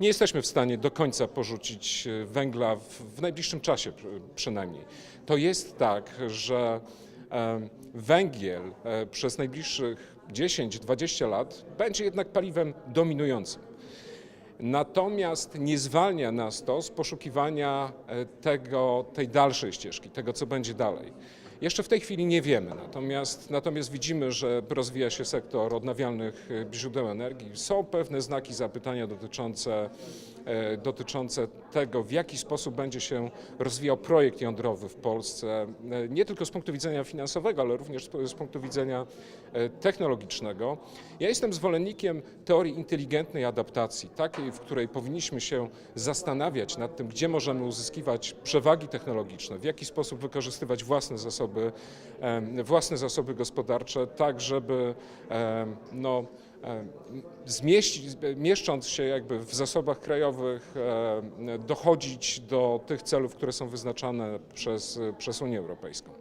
Nie jesteśmy w stanie do końca porzucić e, węgla w, w najbliższym czasie przy- przynajmniej. To jest tak, że węgiel e, przez najbliższych 10-20 lat będzie jednak paliwem dominującym. Natomiast nie zwalnia nas to z poszukiwania e, tego, tej dalszej ścieżki, tego, co będzie dalej. Jeszcze w tej chwili nie wiemy, natomiast, natomiast widzimy, że rozwija się sektor odnawialnych e, źródeł energii. Są pewne znaki zapytania dotyczące, e, dotyczące tego, w jaki sposób będzie się rozwijał projekt jądrowy w Polsce, e, nie tylko z punktu widzenia finansowego, ale również z punktu widzenia technologicznego. Ja jestem zwolennikiem teorii inteligentnej adaptacji, takiej, w której powinniśmy się zastanawiać nad tym, gdzie możemy uzyskiwać przewagi technologiczne, w jaki sposób wykorzystywać własne zasoby, em, własne zasoby gospodarcze, tak żeby no, zmieścić, mieszcząc się jakby w zasobach krajowych, dochodzić do tych celów, które są wyznaczane przez, przez Unię Europejską.